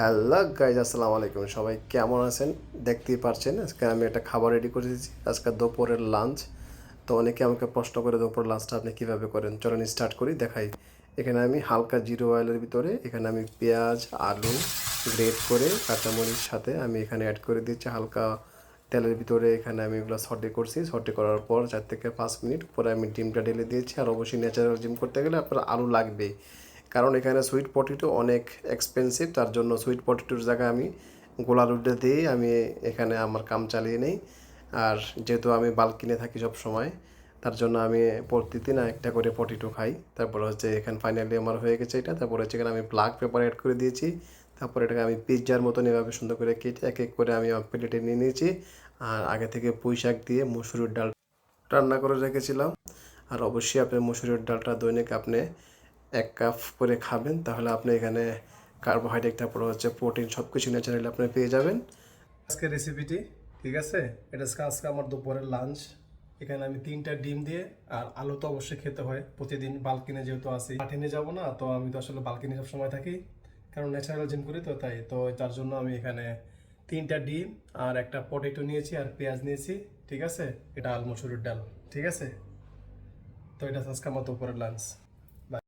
Hello guys, আসসালামু আলাইকুম। সবাই কেমন আছেন? দেখতেই পারছেন, আজকে আমি একটা খাবার রেডি করে দিয়েছি। আজকে দুপুরের লাঞ্চ তো অনেকে আমাকে প্রশ্ন করে, দুপুর লাঞ্চটা আপনি কীভাবে করেন? চলেন স্টার্ট করি, দেখাই। এখানে আমি হালকা জিরো অয়েলের ভিতরে, এখানে আমি পেঁয়াজ, আলু গ্রেট করে, কাঁচামরিচ সাথে আমি এখানে অ্যাড করে দিয়েছি। হালকা তেলের ভিতরে এখানে আমি এগুলো সটে করছি। সটে করার পর চার থেকে পাঁচ মিনিট পরে আমি ডিমটা ঢেলে দিয়েছি। আর অবশ্যই ন্যাচারাল জিম করতে গেলে আপনার আলু লাগবেই। কারণ এখানে সুইট পটেটো অনেক এক্সপেন্সিভ তার জন্য সুইট পটেটোর জায়গায় আমি গোলা রুটে দিয়েই আমি এখানে আমার কাম চালিয়ে নেই। আর যেহেতু আমি বাল্ক কিনে থাকি সব সময়, তার জন্য আমি প্রতিদিন একটা করে পটেটো খাই। তারপর হচ্ছে এখানে ফাইনালি আমার হয়ে গেছে এটা, তারপর হচ্ছে এখানে আমি ব্ল্যাক পেপার অ্যাড করে দিয়েছি। তারপর এটাকে আমি পিৎজার মতন এভাবে সুন্দর করে কেটে এক এক করে আমি প্লেটে নিয়ে নিয়েছি। আর আগে থেকে পুঁই শাক দিয়ে মুসুরির ডাল রান্না করে রেখেছিলাম। আর অবশ্যই আপনি মুসুরির ডালটা দৈনিক আপনি এক কাপ করে খাবেন, তাহলে আপনি এখানে কার্বোহাইড্রেট তারপর হচ্ছে প্রোটিন সব কিছু ন্যাচারালি আপনি পেয়ে যাবেন। আজকে রেসিপিটি ঠিক আছে? এটা আজকে আমার দুপুরের লাঞ্চ এখানে আমি তিনটা ডিম দিয়ে, আর আলু তো অবশ্যই খেতে হয়। প্রতিদিন বালকিনে যেহেতু আসি মাঠিনে যাব না, তো আমি তো আসলে বালকিনে সব সময় থাকি, কারণ ন্যাচারাল জিম করি তো, তাই। তো তার জন্য আমি এখানে তিনটা ডিম, আর একটা পটেটো নিয়েছি, আর পেঁয়াজ নিয়েছি, ঠিক আছে? এটা আল মসুরের ডাল, ঠিক আছে? তো এটা আজকে আমার দুপুরের লাঞ্চ